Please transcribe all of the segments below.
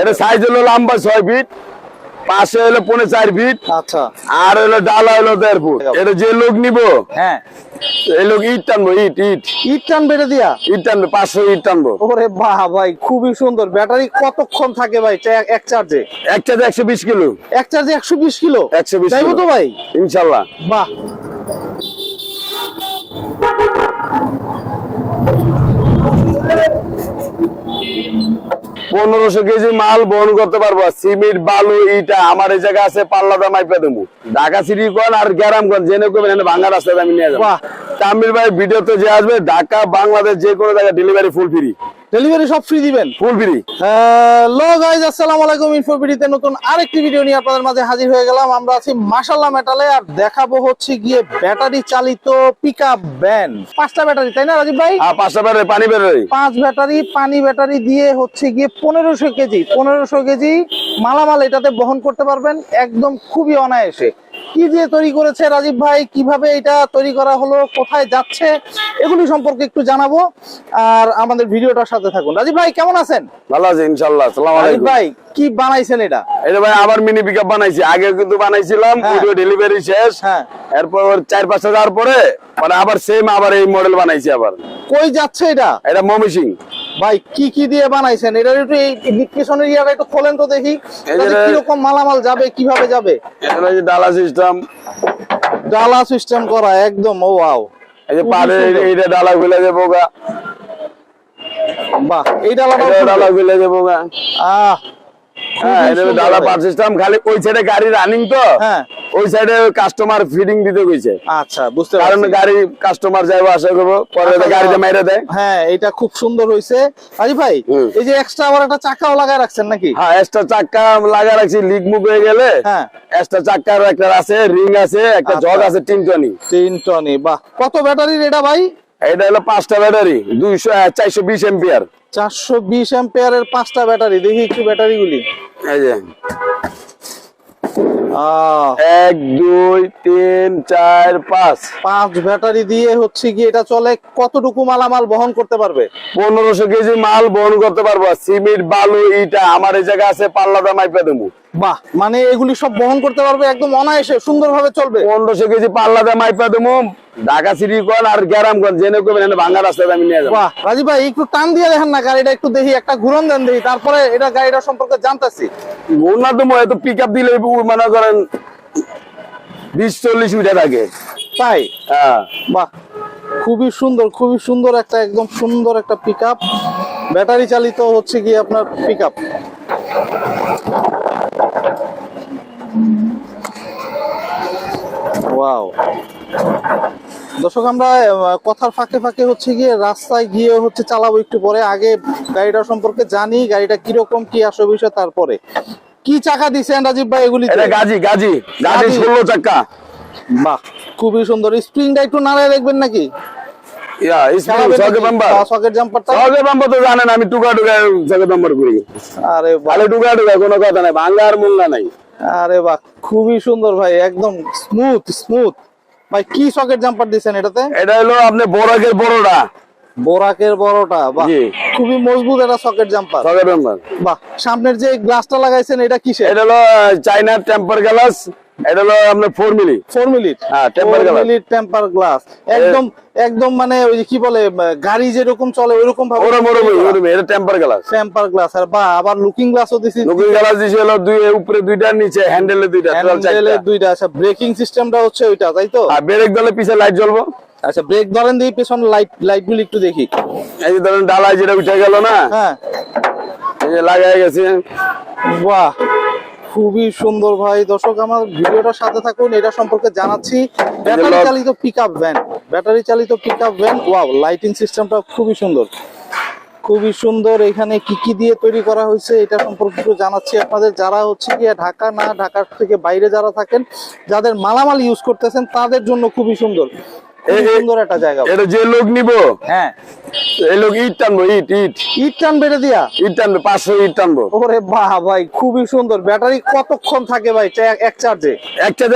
এটা সাইজ হলো লম্বা ছয় ফিট পাশে হলো পনেরো চার ফিট আচ্ছা। আর হলো ডালা হলো দেড় ফুট। এটা যে লোক নিব হ্যাঁ। এই লোক ইট টানবো ইট ইট। ইট দিয়া? ইট টানবে পাঁচশো ইট টানবো। ওরে বাহ ভাই খুবই সুন্দর। ব্যাটারি কতক্ষণ থাকে ভাই এক চার্জে একটাতে একশো বিশ কিলো। এক চার্জে একশো বিশ কিলো? 120 তাইবো কিলো। তো ভাই? ইনশাল্লাহ। বাহ। পনেরোশো কেজি মাল বহন করতে পারব। সিমেন্ট বালু ইটা আমার এই জায়গা আছে পাল্লা দাম মাইপে দেবো। ঢাকা সিটি কোন আর গ্যারামগঞ্জ জেনে করবেন বাংলা ভাঙ্গা রাস্তায় আমি নিয়ে যাব। তামিল ভাই ভিডিও ভিডিওতে যে আসবে ঢাকা বাংলাদেশ যে কোনো জায়গায় ডেলিভারি ফুল ফ্রি ডেলিভারি সব ফ্রি দিবেন? ফুল ফ্রি হ্যালো গাইজ আসসালামু আলাইকুম ইনফোপিডিতে নতুন আরেকটি ভিডিও নিয়ে আপনাদের মাঝে হাজির হয়ে গেলাম। আমরা আছি মাশাল্লাহ মেটালে আর দেখাবো হচ্ছে গিয়ে ব্যাটারি চালিত পিকআপ ভ্যান পাঁচটা ব্যাটারি তাই না রাজীব ভাই? পাঁচটা বেরোয় পানি বেরোয় পাঁচ ব্যাটারি পানি ব্যাটারি দিয়ে হচ্ছে গিয়ে পনেরোশো কেজি পনেরোশো কেজি মালামাল এটাতে বহন করতে পারবেন একদম খুবই অনায়াসে। কি দিয়ে তৈরি করেছে রাজীব ভাই? কীভাবে এটা তৈরি করা হলো? কোথায় যাচ্ছে? এগুলি সম্পর্কে একটু জানাব। আর আমাদের ভিডিওটার সাথে থাকুন। রাজীব ভাই কেমন আছেন? ভালো আছে ইনশাল্লাহ সালাম রাজীব ভাই কি বানাইছেন এটা? এটা ভাই আবার মিনি পিক আপ বানাইছি। আগে কিন্তু বানাইছিলাম হ্যাঁ। ভিডিও ডেলিভারি শেষ। হ্যাঁ। এরপর চার পাঁচ হাজার পরে মানে আবার সেম আবার এই মডেল বানাইছি আবার। কই যাচ্ছে এটা? এটা মমি সিং। ভাই কি কি দিয়ে বানাইছেন? এটা একটু এই পিছনের ইয়াটা একটু খোলেন তো দেখি। এই রকম মালামাল যাবে কীভাবে যাবে? এটা যে ডালা সিস্টেম ডালা সিস্টেম করা একদম ও ওয়াও এই যে সুন্দর। এইটা ডালা গুলা যাব গা। বাহ এই ডালা ডালা গুলা যাব গা। আহ হ্যাঁ সিস্টেম খালি ওই সাইডে গাড়ি রানিং তো। হ্যাঁ। ওই সাইডে কাস্টমার ফিটিং দিতে কইছে। আচ্ছা বুঝতে কারণ গাড়ি কাস্টমার যাইবো করব পরে গাড়িতে মেরে দেয়। হ্যাঁ এটা খুব সুন্দর হয়েছে আজি ভাই এই যে এক্সট্রা আবার একটা চাকাও লাগায় রাখছেন নাকি? হ্যাঁ এক্সট্রা চাক্কা লাগা রাখছি লিক মুখ হয়ে গেলে। হ্যাঁ। এক্সট্রা চাক্কার একটা আছে রিং আছে একটা আচ্ছা। জগ আছে তিন টনি। তিন টনি বাহ। কত ব্যাটারির এটা ভাই? এটা হলো পাঁচটা ব্যাটারি দুইশো চারশো বিশ এম্পিয়ার চারশো বিশ এম্পিয়ারের পাঁচটা ব্যাটারি দেখি একটু ব্যাটারি গুলি এই যে। এক দুই তিন চার পাঁচ। পাঁচ ব্যাটারি দিয়ে হচ্ছে কি এটা চলে কতটুকু মালামাল বহন করতে পারবে? পনেরোশো কেজি মাল বহন করতে পারব। সিমেন্ট বালু ইটা আমার এই জায়গা আছে পাল্লা দাম মাইপে দেবো। বাহ। মানে এগুলি সব বহন করতে পারবে একদম অনায়াসে সুন্দরভাবে চলবে। পনেরোশো কেজি পাল্লা দাম মাইপে দেবো। ঢাকা সিটি আর গ্যারামগঞ্জ জেনে করবেন ভাঙ্গা রাস্তায় আমি নিয়ে যাব। বাহ রাজীব ভাই একটু টান দিয়ে দেখেন না গাড়িটা একটু দেখি একটা ঘুরন দেন দেখি তারপরে এটা গাড়িটা সম্পর্কে জানতেছি। অন্যতম এত পিক আপ দিলে মনে করেন বিশ চল্লিশ উঠে থাকে তাই? হ্যাঁ। বাহ খুবই সুন্দর খুবই সুন্দর একটা একদম সুন্দর একটা পিক আপ ব্যাটারি চালিত হচ্ছে কি আপনার পিক আপ ওয়াও দর্শক আমরা কথার ফাঁকে ফাঁকে হচ্ছে গিয়ে রাস্তায় গিয়ে হচ্ছে চালাবো একটু পরে। আগে গাড়িটা সম্পর্কে জানি গাড়িটা কীরকম কি আসে বিষয় তারপরে। কি চাকা দিছেন রাজীব ভাই এগুলি গাজী গাজী। গাজী। ষোলো চাক্কা বাহ খুবই সুন্দর। স্প্রিংটা একটু নাড়ায় দেখবেন নাকি? করি। আরে টুকা টুকা কোনো কথা নাই ভাঙ্গা আর মুঙ্গা নাই। আরে বাহ খুবই সুন্দর ভাই একদম স্মুথ স্মুথ ভাই কি সকেট জাম্পার দিছেন এটাতে? এটা হলো আপনি বোরাকের বড়টা। বোরাকের বড়টা বাহ খুবই মজবুত এটা সকেট জাম্পার সকে জাম্পার বাহ সামনের যে গ্লাসটা লাগাইছেন এটা কিসের? এটা হলো চাইনা টেম্পার গ্লাস এটা হলো আপনার ফোর মিলি ফোর মিনিট হ্যাঁ, glass। মিনিট টেম্পার গ্লাস একদম একদম মানে ওই কি বলে গাড়ি যেরকম চলে ওইরকম ভাবে ওরম ওরম এটা টেম্পার গ্লাস টেম্পার গ্লাস আর বা আবার লুকিং গ্লাসও দিছি। লুকিং গ্লাস দিছে হলো দুই উপরে দুইটা নিচে হ্যান্ডেলে দুইটা হ্যান্ডেলে দুইটা। আচ্ছা ব্রেকিং সিস্টেমটা হচ্ছে ওইটা তাই তো? আর ব্রেক দলে পিছে লাইট জ্বলবো? আচ্ছা ব্রেক ধরেন দিয়ে পেছনে লাইট লাইট গুলি একটু দেখি। এই যে ধরেন ডালায় যেটা উঠে গেল না? হ্যাঁ। এই যে লাগাই গেছে। বাহ। খুবই সুন্দর ভাই। দর্শক, আমার ভিডিওটার সাথে থাকুন, এটা সম্পর্কে জানাচ্ছি। ব্যাটারি চালিত পিকআপ ভ্যান ব্যাটারি চালিত পিকআপ ভ্যান ওয়াও লাইটিং সিস্টেমটা খুবই সুন্দর। খুবই সুন্দর, এখানে কি কি দিয়ে তৈরি করা হয়েছে, এটা সম্পর্কে একটু জানাচ্ছি আপনাদের। যারা হচ্ছে গিয়ে ঢাকা না, ঢাকার থেকে বাইরে যারা থাকেন, যাদের মালামাল ইউজ করতেছেন, তাদের জন্য খুবই সুন্দর। সুন্দর একটা জায়গা। এটা যে লোক নিব হ্যাঁ। এই লোক ইট টানবো ইট ইট। ইট টান বেড়ে দিয়া? ইট টানবে পাঁচশো ইট টানবো। ওরে বাহ ভাই খুবই সুন্দর। ব্যাটারি কতক্ষণ থাকে ভাই চা- এক চার্জে?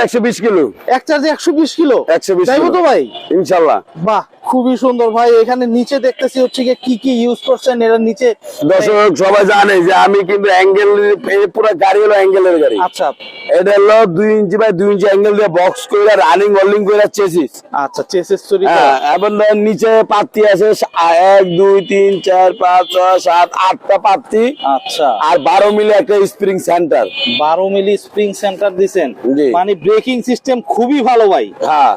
একশো বিশ কিলো। এক চার্জে একশো বিশ কিলো? 120 যাইবো কিলো। তো ভাই? ইনশাল্লাহ। বাহ। খুবই সুন্দর ভাই এখানে নিচে দেখতেছি হচ্ছে কি কি ইউজ করছেন এর নিচে দর্শক সবাই জানে যে আমি কিন্তু অ্যাঙ্গেল পুরো গাড়ি হলো অ্যাঙ্গেলের গাড়ি। আচ্ছা। এটা হলো দুই ইঞ্চি বাই দুই ইঞ্চি অ্যাঙ্গেল দিয়ে বক্স করে রানিং ওয়েল্ডিং করে চেসিস আচ্ছা চেসেস তৈরি এবং নিচে পাত্তি আছে এক দুই তিন চার পাঁচ ছয় সাত আটটা পাত্তি আচ্ছা। আর বারো মিলে একটা স্প্রিং সেন্টার বারো মিলি স্প্রিং সেন্টার দিছেন। মানে ব্রেকিং সিস্টেম খুবই ভালো ভাই। হ্যাঁ।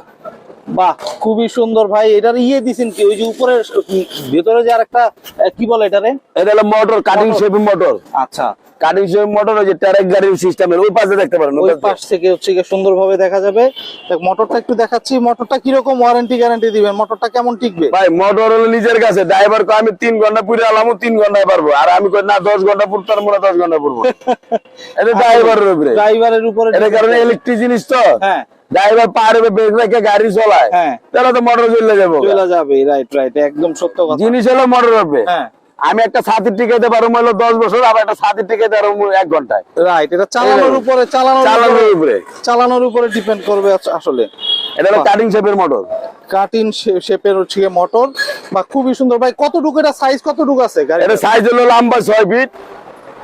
বাহ খুবই সুন্দর ভাই এটার ইয়ে দিছেন কি? ওই যে উপরে ভেতরে যে আর একটা কি বলে এটারে? এটা হলো মোটর কাটিং. শেপিং মোটর আচ্ছা। কাটিং শেপিং মোটর ওই যে ট্যারেক গাড়ির সিস্টেমের ওই পাশে দেখতে পারেন ওই পাশ। থেকে হচ্ছে গিয়ে সুন্দরভাবে দেখা যাবে। দেখ, মোটরটা একটু দেখাচ্ছি মোটরটা কীরকম ওয়ারেন্টি গ্যারান্টি দিবেন? মোটরটা কেমন টিকবে? ভাই মোটর হলো নিজের কাছে ড্রাইভার কো আমি তিন ঘণ্টা পুরে আলাম তিন ঘন্টায় পারব। আর আমি কই না দশ ঘণ্টা পুরতার মোরা দশ ঘণ্টা পড়ব এটা ড্রাইভারের উপরে। ড্রাইভারের উপরে এটা কারণে ইলেকট্রিক জিনিস তো। হ্যাঁ। ড্রাইভার পারবে ব্রেক রেখে গাড়ি চলায়। হ্যাঁ। তাহলে তো মোটর চলে যাব চলে যাবে রাইট রাইট একদম সত্য কথা। জিনিস হলো মোটর হবে। হ্যাঁ। আমি একটা ছাতি টিকাইতে হলো দশ বছর আবার একটা ছাতি টিকাইতে পারব এক ঘন্টায়। রাইট এটা চালানোর উপরে চালানোর উপরে চালানোর উপরে ডিপেন্ড করবে আসলে। এটা হলো কাটিং শেপের মোটর কাটিং শেপের হচ্ছে মোটর বা খুবই সুন্দর। ভাই কতটুকু এটা সাইজ কতটুকু আছে এটা সাইজ হলো লম্বা ছয় ফিট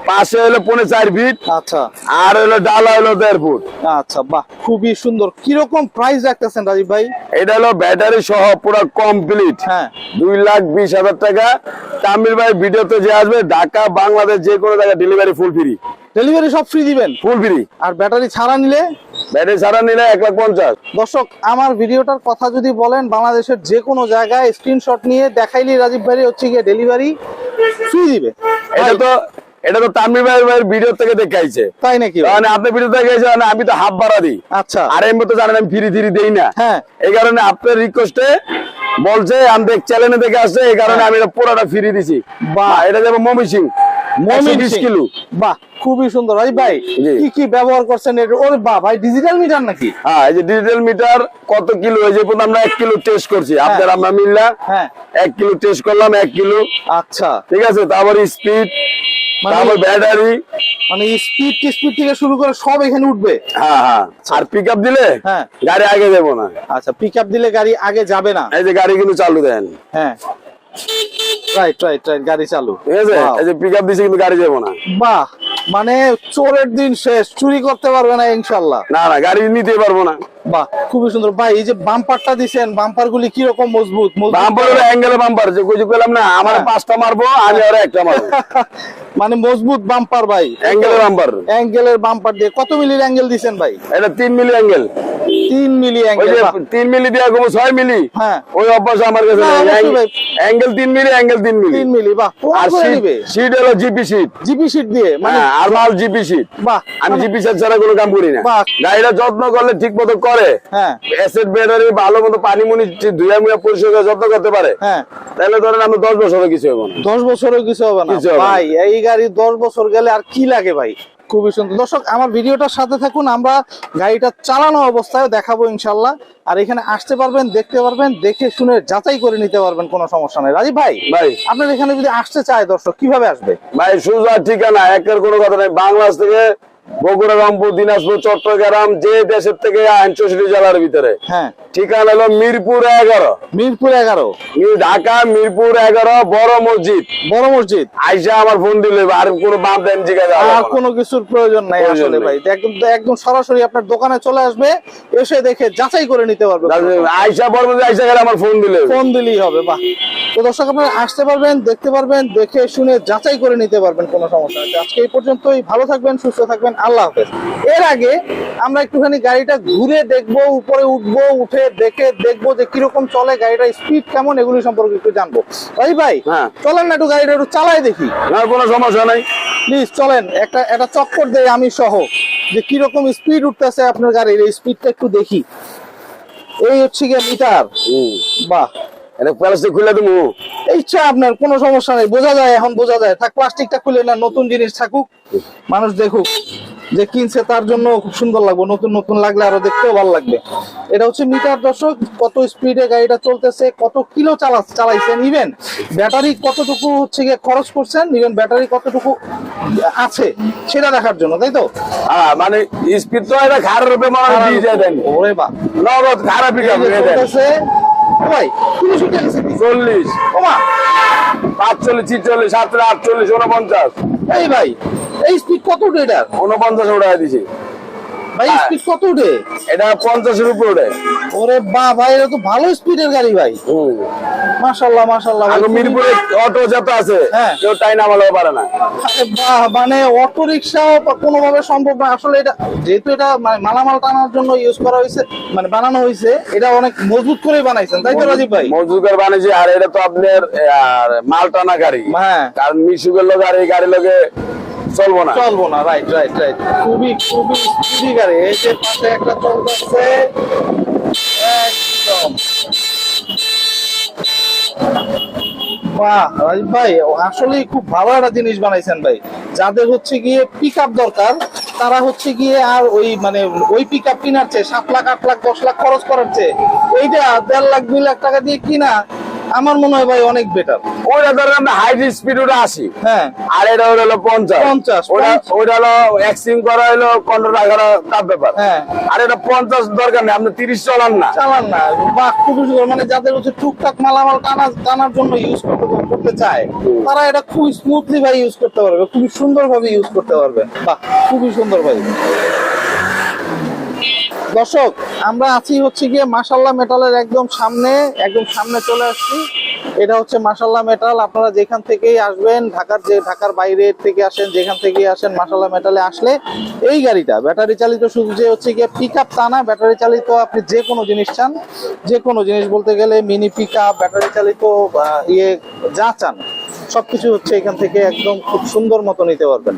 পাশে হলো পৌনে চার ফিট আচ্ছা। আর হলো ডালা হলো দেড় ফুট। আচ্ছা বাহ খুবই সুন্দর। কীরকম প্রাইস রাখতেছেন রাজীব ভাই? এটা হলো ব্যাটারি সহ পুরো কমপ্লিট হ্যাঁ। দুই লাখ বিশ হাজার টাকা। তামিল ভাই ভিডিওতে যে আসবে ঢাকা বাংলাদেশ যে কোনো জায়গায় ডেলিভারি ফুল ফ্রি ডেলিভারি সব ফ্রি দিবেন? ফুল ফ্রি আর ব্যাটারি ছাড়া নিলে? ব্যাটারি ছাড়া নিলে এক লাখ পঞ্চাশ। দর্শক আমার ভিডিওটার কথা যদি বলেন বাংলাদেশের যে কোনো জায়গায় স্ক্রিনশট নিয়ে দেখাইলি রাজীব ভাই হচ্ছে গিয়ে ডেলিভারি ফ্রি দিবে। এটা তো এটা তো তামিল ভাই ভাইয়ের ভিডিও থেকে দেখাইছে তাই নাকি মানে আপনি ভিডিও থেকে মানে আমি তো হাফ ভাড়া দিই। আচ্ছা। আর এমনি তো জানেন আমি ফ্রি ফ্রি দেই না। হ্যাঁ। এই কারণে আপনার রিকোয়েস্টে বলছে আমি দেখ চ্যানেলে দেখে আসছে এই কারণে আমি এটা পুরোটা ফ্রি দিছি। বাহ। এটা যাব মমি সিং। সিং। কিলো। বাহ খুবই সুন্দর। রাজীব ভাই কি কি ব্যবহার করছেন ওরে বাহ ভাই ডিজিটাল মিটার নাকি? হ্যাঁ এই যে ডিজিটাল মিটার কত কিলো? এই যে আমরা এক কিলো টেস্ট করছি। আপনার আমরা মিললা হ্যাঁ। এক কিলো টেস্ট করলাম এক কিলো। আচ্ছা। ঠিক আছে তারপর স্পিড তারপর ব্যাটারি মানে স্পিড স্পিড থেকে শুরু করে সব এখানে উঠবে। হ্যাঁ হ্যাঁ। আর পিকআপ দিলে হ্যাঁ। গাড়ি আগে যাব না। আচ্ছা পিক আপ দিলে গাড়ি আগে যাবে না। এই যে গাড়ি কিন্তু চালু দেন। হ্যাঁ। রাইট রাইট রাইট গাড়ি চালু। ঠিক আছে? এই যে পিক আপ দিছে কিন্তু গাড়ি যাব না। বাহ। মানে চোরের দিন শেষ চুরি করতে পারবে না ইনশাল্লাহ না না গাড়ি নিতে পারব না। বাহ খুবই সুন্দর। ভাই এই যে বাম্পারটা দিছেন বাম্পার গুলি কীরকম মজবুত? বাম্পার হলো অ্যাঙ্গেলে বাম্পার যে না আমার হ্যাঁ। পাঁচটা মারবো আমি আর একটা মারবো। মানে মজবুত বাম্পার ভাই। অ্যাঙ্গেলের বাম্পার। অ্যাঙ্গেলের বাম্পার দিয়ে কত মিলির অ্যাঙ্গেল দিছেন ভাই? এটা তিন মিলি অ্যাঙ্গেল তিন মিলি তিন মিলি দেওয়া ছয় মিলি? হ্যাঁ। ওই অভ্যাস আমার কাছে। অ্যাঙ্গেল তিন মিলি অ্যাঙ্গেল তিন মিলি। তিন মিলি বাহ আর সিট হলো জিপি সিট জিপি সিট দিয়ে মানে হ্যাঁ আর মাল জিপি সিট বাহ আমি মানে- জিপি সিট ছাড়া কোনো কাম করি না। গাড়িটা যত্ন করলে ঠিক মতো করে। হ্যাঁ। অ্যাসিড ব্যাটারি ভালো মতো পানি মুনি ধুয়া মুয়া পরিষ্কার করে যত্ন করতে পারে। হ্যাঁ। তাহলে ধরেন আমি দশ বছর কিছু হব না। দশ বছরও কিছু হবে না। কিছু হবে না। ভাই এই গাড়ি দশ বছর গেলে আর কি লাগে ভাই? খুবই সুন্দর। দর্শক আমার ভিডিওটার সাথে থাকুন আমরা গাড়িটা চালানো অবস্থায় দেখাবো ইনশাল্লাহ আর এখানে আসতে পারবেন দেখতে পারবেন দেখে শুনে যাচাই করে নিতে পারবেন কোনো সমস্যা নেই। রাজীব ভাই ভাই। আপনার এখানে যদি আসতে চায় দর্শক কীভাবে আসবে? ভাই সোজা ঠিকানা একের কোনো কথা নাই। বাংলাদেশ থেকে বগুড়া রংপুর দিনাজপুর চট্টগ্রাম যে দেশের থেকে আইন চৌষট্টি জেলার ভিতরে। হ্যাঁ। ঠিকানা হলো মিরপুর এগারো। মিরপুর এগারো। ঢাকা মিরপুর এগারো বড় মসজিদ। বড় মসজিদ? আইসা আমার ফোন দিলে আর কোনো বাপ দেন আর কোনো কিছুর প্রয়োজন নাই আসলে ভাই। একদম একদম সরাসরি আপনার দোকানে চলে আসবে এসে দেখে যাচাই করে নিতে পারবে। আইসা বড় মসজিদ আইসা গেলে আমার ফোন দিলে। ফোন দিলেই হবে বাহ। তো দর্শক আপনারা আসতে পারবেন দেখতে পারবেন দেখে শুনে যাচাই করে নিতে পারবেন কোনো সমস্যা আজকে এই পর্যন্তই। ভালো থাকবেন সুস্থ থাকবেন। আল্লাহ হাফেজ। এর আগে আমরা একটুখানি গাড়িটা ঘুরে দেখব উপরে উঠবো উঠে দেখে দেখব যে কীরকম চলে গাড়িটার স্পিড কেমন এগুলি সম্পর্কে একটু জানব। ভাই ভাই হ্যাঁ। চলেন না একটু গাড়িটা একটু চালাই দেখি। না কোনো সমস্যা নাই। প্লিজ চলেন একটা একটা চক্কর দেয় আমি সহ যে কীরকম স্পিড উঠতেছে আপনার গাড়ির এই স্পিডটা একটু দেখি। এই হচ্ছে গিয়ে মিটার বাহ। এটা প্লাস্টিক খুলে দেবো ইচ্ছা আপনার কোনো সমস্যা নেই বোঝা যায় এখন বোঝা যায়। থাক প্লাস্টিকটা খুলে না নতুন জিনিস থাকুক মানুষ দেখুক যে কিনছে তার জন্য খুব সুন্দর লাগবে নতুন নতুন লাগলে আরও দেখতেও ভালো লাগবে। এটা হচ্ছে মিটার দর্শক কত স্পিডে গাড়িটা চলতেছে কত কিলো চালা চালাইছেন ইভেন ব্যাটারি কতটুকু হচ্ছে গিয়ে খরচ করছেন ইভেন ব্যাটারি কতটুকু আছে সেটা দেখার জন্য তাই তো? হ্যাঁ মানে স্পিড তো এটা মনে হয় দিয়ে যায় দেন ওরে বা নগদ ভাই চল্লিশ। ওমা পাঁচচল্লিশ ছিচল্লিশ সাতচল্লিশ আটচল্লিশ উনপঞ্চাশ এই ভাই এই স্পিড কত উঠে এটা উনপঞ্চাশ উঠে দিছি ভাই হ্যাঁ। স্পিড কত উঠে এটা পঞ্চাশের উপরে। উঠে ওরে বা ভাই এটা তো ভালো স্পিডের গাড়ি ভাই। মাশাল্লাহ মাশাল্লাহ মিরপুরে অটো যত আছে হ্যাঁ। কেউ টাই নামালেও পারে না। মানে অটো কোনোভাবে সম্ভব না। আসলে এটা যেহেতু এটা মানে মালামাল টানার জন্য ইউজ করা হয়েছে মানে বানানো হয়েছে এটা অনেক মজবুত করে বানাইছেন তাই তো রাজীব ভাই? মজুকার বানিয়েছি আর এটা তো আপনার মাল টানা গাড়ি। হ্যাঁ। কারণ মিশুকের লোক আর এই গাড়ি লোকে চলবো না। চলবো না রাইট রাইট রাইট খুবই খুবই স্পিডি গাড়ি। এই যে পাশে একটা চলতেছে। একদম। ভাই, আসলেই খুব ভালো একটা জিনিস বানাইছেন ভাই। যাদের হচ্ছে গিয়ে পিক দরকার, তারা হচ্ছে গিয়ে আর ওই মানে ওই পিক আপ কিনার চেয়ে সাত লাখ, আট লাখ, দশ লাখ খরচ করার চেয়ে, এইটা দেড় লাখ, দুই লাখ টাকা দিয়ে কিনা আমার মনে হয় ভাই অনেক বেটার ওইটা ধরেন আমরা হাই স্পিড ওটা আসি হ্যাঁ। আর এটা হলো হলো পঞ্চাশ। 50, ওটা পঞ্চাশ। ওইটা হলো এক্সিং করা হলো পনেরো টাকার তার ব্যাপার। হ্যাঁ। আর এটা পঞ্চাশ দরকার নেই আপনি তিরিশ চলান না। চালান না। বা খুবই সুন্দর মানে যাদের হচ্ছে টুকটাক মালামাল টানা টানার জন্য ইউজ করতে করতে চায় তারা এটা খুব স্মুথলি ভাবে ইউজ করতে পারবে। খুবই সুন্দর ভাবে ইউজ করতে পারবে। বাহ খুবই সুন্দর ভাই। দর্শক, আমরা আছি হচ্ছে গিয়ে মাসাল্লাহ মেটালের একদম সামনে একদম সামনে চলে আসছি। এটা হচ্ছে মাসাল্লাহ মেটাল আপনারা যেখান থেকেই আসবেন, ঢাকার যে, ঢাকার বাইরে থেকে আসেন, যেখান থেকেই আসেন মাসাল্লাহ মেটালে আসলে এই গাড়িটা ব্যাটারি চালিত শুধু যে হচ্ছে গিয়ে পিক আপ তা না ব্যাটারি চালিত আপনি যে কোনো জিনিস চান, যে কোনো জিনিস বলতে গেলে মিনি পিক আপ ব্যাটারি চালিত ইয়ে যা চান, সবকিছু হচ্ছে এখান থেকে একদম খুব সুন্দর মতো নিতে পারবেন।